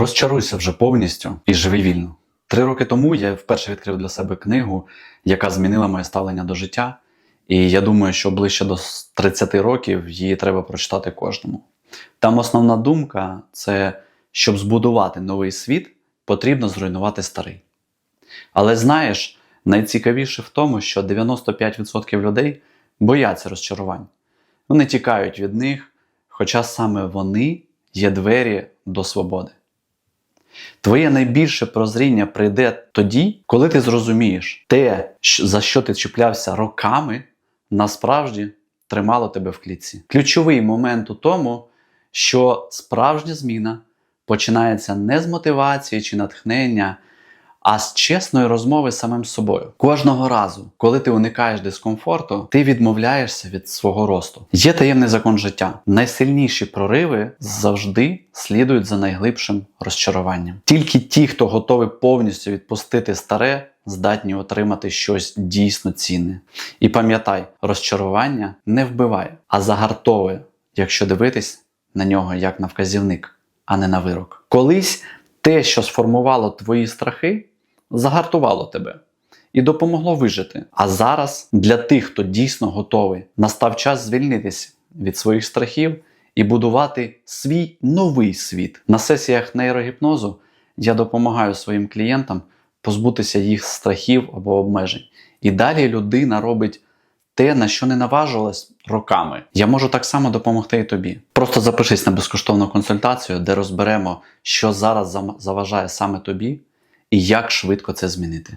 Розчаруйся вже повністю і живи вільно. Три роки тому я вперше відкрив для себе книгу, яка змінила моє ставлення до життя. І я думаю, що ближче до 30 років її треба прочитати кожному. Там основна думка це щоб збудувати новий світ, потрібно зруйнувати старий. Але знаєш, найцікавіше в тому, що 95% людей бояться розчарувань. Вони тікають від них, хоча саме вони є двері до свободи. Твоє найбільше прозріння прийде тоді, коли ти зрозумієш, те, за що ти чіплявся роками, насправді тримало тебе в клітці. Ключовий момент у тому, що справжня зміна починається не з мотивації чи натхнення, а з чесної розмови з самим собою. Кожного разу, коли ти уникаєш дискомфорту, ти відмовляєшся від свого росту. Є таємний закон життя. Найсильніші прориви завжди слідують за найглибшим розчаруванням. Тільки ті, хто готовий повністю відпустити старе, здатні отримати щось дійсно цінне. І пам'ятай, розчарування не вбиває, а загартовує, якщо дивитись на нього як на вказівник, а не на вирок. Колись те, що сформувало твої страхи, загартувало тебе і допомогло вижити. А зараз для тих, хто дійсно готовий, настав час звільнитися від своїх страхів і будувати свій новий світ. На сесіях нейрогіпнозу я допомагаю своїм клієнтам позбутися їх страхів або обмежень. І далі людина робить те, на що не наважилась роками. Я можу так само допомогти і тобі. Просто запишись на безкоштовну консультацію, де розберемо, що зараз заважає саме тобі і як швидко це змінити.